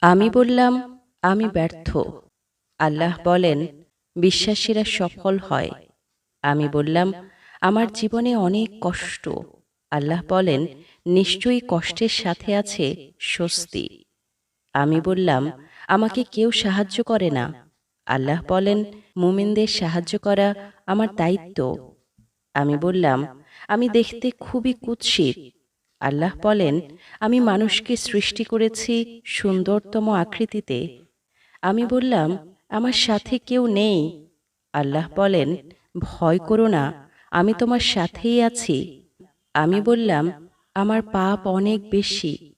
আমি বললাম, আমি ব্যর্থ। আল্লাহ বলেন, বিশ্বাসীরা সফল হয়। আমি বললাম, আমার জীবনে অনেক কষ্ট। আল্লাহ বলেন, নিশ্চয়ই কষ্টের সাথে আছে স্বস্তি। আমি বললাম, আমাকে কেউ সাহায্য করে না। আল্লাহ বলেন, মুমিনদের সাহায্য করা আমার দায়িত্ব। আমি বললাম, আমি দেখতে খুবই কুৎসিত। আল্লাহ বলেন, আমি মানুষকে সৃষ্টি করেছি সুন্দরতম আকৃতিতে। আমি বললাম, আমার সাথে কেউ নেই। আল্লাহ বলেন, ভয় করো না, আমি তোমার সাথেই আছি। আমি বললাম, আমার পাপ অনেক বেশি।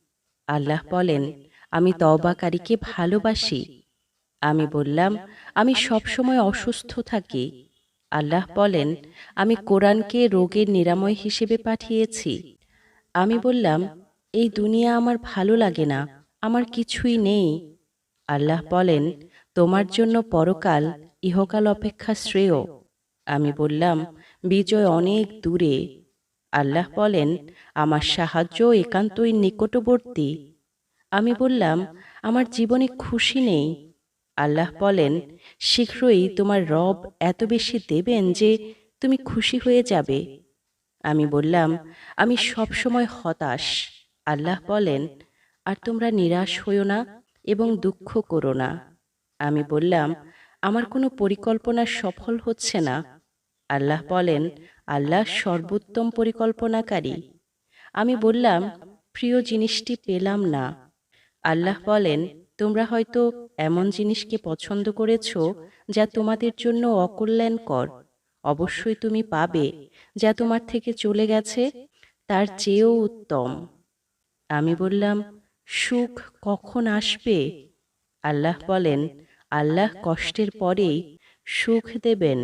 আল্লাহ বলেন, আমি তওবাকারীকে ভালোবাসি। আমি বললাম, আমি সবসময় অসুস্থ থাকি। আল্লাহ বলেন, আমি কোরআনকে রোগের নিরাময় হিসেবে পাঠিয়েছি। আমি বললাম এই দুনিয়া আমার ভালো লাগে না আমার কিছুই নেই। আল্লাহ বলেন তোমার জন্য পরকাল ইহকাল অপেক্ষা শ্রেয়। আমি বললাম বিজয় অনেক দূরে। আল্লাহ বলেন আমার সাহায্য একান্তই নিকটবর্তী। আমি বললাম আমার জীবনে খুশি নেই। আল্লাহ বলেন শীঘ্রই তোমার রব এত বেশি দেবেন যে তুমি খুশি হয়ে যাবে। আমি বললাম আমি সব সময় হতাশ। আল্লাহ বলেন আর তোমরা নিরাশ হইও না এবং দুঃখ করো না। আমি বললাম আমার কোনো পরিকল্পনা সফল হচ্ছে না। আল্লাহ বলেন আল্লাহ সর্বোত্তম পরিকল্পনাকারী। আমি বললাম প্রিয় জিনিসটি পেলাম না। আল্লাহ বলেন তোমরা হয়তো এমন জিনিসকে পছন্দ করেছ যা তোমাদের জন্য অকল্যাণকর। অবশ্যই তুমি পাবে যা তোমার থেকে চলে গেছে, তার চেয়েও উত্তম। আমি বললাম, সুখ কখন আসবে? আল্লাহ বলেন, আল্লাহ কষ্টের পরেই সুখ দেবেন।